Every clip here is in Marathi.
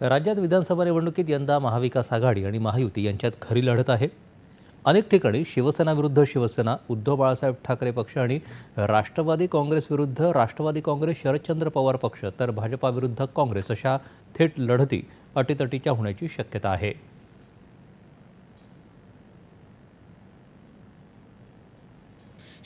राज्यात विधानसभा निवडणुकीत यंदा महाविकास आघाडी आणि महायुती यांच्यात खरी लढत आहे. अनेक ठिकाणी शिवसेना विरुद्ध शिवसेना उद्धव बाळासाहेब ठाकरे पक्ष आणि राष्ट्रवादी काँग्रेस विरुद्ध राष्ट्रवादी काँग्रेस शरदचंद्र पवार पक्ष तर भाजपाविरुद्ध काँग्रेस अशा थेट लढती अटीतटीच्या होण्याची शक्यता आहे.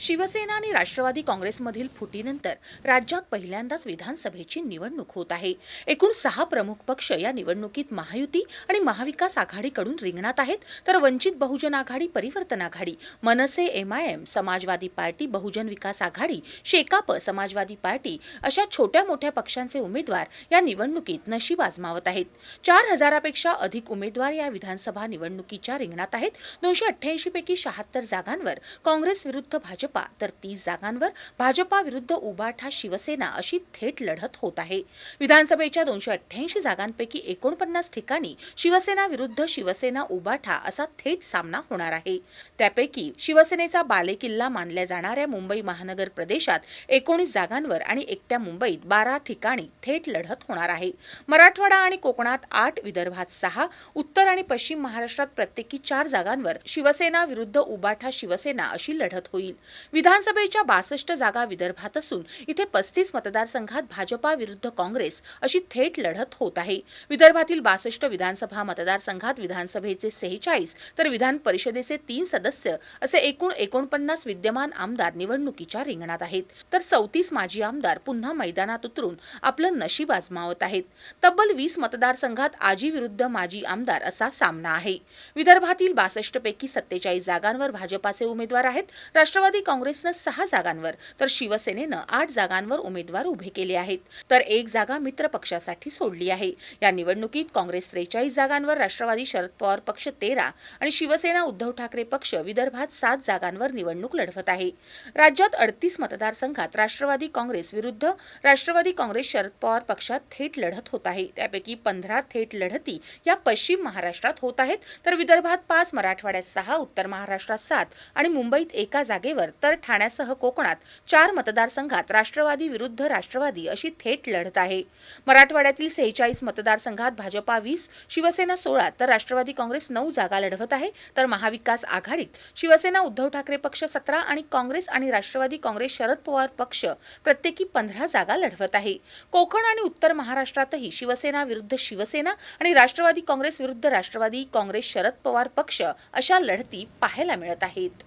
शिवसेना आणि राष्ट्रवादी काँग्रेसमधील फुटीनंतर राज्यात पहिल्यांदाच विधानसभेची निवडणूक होत आहे. एकूण सहा प्रमुख पक्ष या निवडणुकीत महायुती आणि महाविकास आघाडीकडून रिंगणात आहेत. तर Vanchit Bahujan Aghadi Parivartan Aghadi MNS MIM Samajwadi party Bahujan Vikas Aghadi Shekap Samajwadi party अशा छोट्या मोठ्या पक्षांचे उमेदवार या निवडणुकीत नशीब आजमावत आहेत. चार हजारापेक्षा अधिक उमेदवार या विधानसभा निवडणुकीच्या रिंगणात आहेत. दोनशे अठ्ठ्याऐंशी पैकी शहात्तर जागांवर काँग्रेस विरुद्ध भाजप तर तीस जागांवर भाजपा विरुद्ध उबाठा शिवसेना अशी थेट लढत होत आहे. विधानसभेच्या दोनशे अठ्ठ्याऐंशी जागांपैकी एकोणपन्नास ठिकाणी शिवसेना विरुद्ध शिवसेना उबाठा असा थेट सामना होणार आहे. त्यापैकी शिवसेनेचा बालेकिल्ला मानल्या जाणाऱ्या मुंबई महानगर प्रदेशात एकोणीस जागांवर आणि एकट्या मुंबईत बारा ठिकाणी थेट लढत होणार आहे. मराठवाडा आणि कोकणात आठ विदर्भात सहा उत्तर आणि पश्चिम महाराष्ट्रात प्रत्येकी चार जागांवर शिवसेना विरुद्ध उबाठा शिवसेना अशी लढत होईल. विधानसभेच्या बासष्ट जागा विदर्भात असून इथे पस्तीस मतदारसंघात भाजपा विरुद्ध काँग्रेस अशी थेट लढत होत आहे. विदर्भातील बासष्ट विधानसभा मतदारसंघात विधानसभेचे सेहेचाळीस तर विधान परिषदेचे तीन सदस्य असे एकूण एकोणपन्नास विद्यमान आमदार निवडणुकीच्या रिंगणात आहेत. तर चौतीस माजी आमदार पुन्हा मैदानात उतरून आपलं नशीब आजमावत आहेत. तब्बल वीस मतदारसंघात आजी विरुद्ध माजी आमदार असा सामना आहे. विदर्भातील बासष्ट पैकी सत्तेचाळीस जागांवर भाजपाचे उमेदवार आहेत. राष्ट्रवादी काँग्रेसनं सहा जागांवर तर शिवसेनेनं आठ जागांवर उमेदवार उभे केले आहेत. तर एक जागा मित्र पक्षासाठी सोडली आहे. या निवडणुकीत काँग्रेस त्रेचाळीस जागांवर राष्ट्रवादी शरद पवार पक्ष तेरा आणि शिवसेना उद्धव ठाकरे पक्ष विदर्भात सात जागांवर निवडणूक लढवत आहे. राज्यात अडतीस मतदारसंघात राष्ट्रवादी काँग्रेस विरुद्ध राष्ट्रवादी काँग्रेस शरद पवार पक्षात थेट लढत होत आहे. त्यापैकी पंधरा थेट लढती या पश्चिम महाराष्ट्रात होत आहेत. तर विदर्भात पाच मराठवाड्यात सहा उत्तर महाराष्ट्रात सात आणि मुंबईत एका जागेवर तर ठाण्यासह कोकणात चार मतदारसंघात राष्ट्रवादी विरुद्ध राष्ट्रवादी अशी थेट लढत आहे. मराठवाड्यातील सेहेचाळीस मतदारसंघात भाजपा वीस शिवसेना सोळा तर राष्ट्रवादी काँग्रेस नऊ जागा लढवत आहे. तर महाविकास आघाडीत शिवसेना उद्धव ठाकरे पक्ष सतरा आणि काँग्रेस आणि राष्ट्रवादी काँग्रेस शरद पवार पक्ष प्रत्येकी पंधरा जागा लढवत आहे. कोकण आणि उत्तर महाराष्ट्रातही शिवसेना विरुद्ध शिवसेना आणि राष्ट्रवादी काँग्रेस विरुद्ध राष्ट्रवादी काँग्रेस शरद पवार पक्ष अशा लढती पाहायला मिळत आहेत.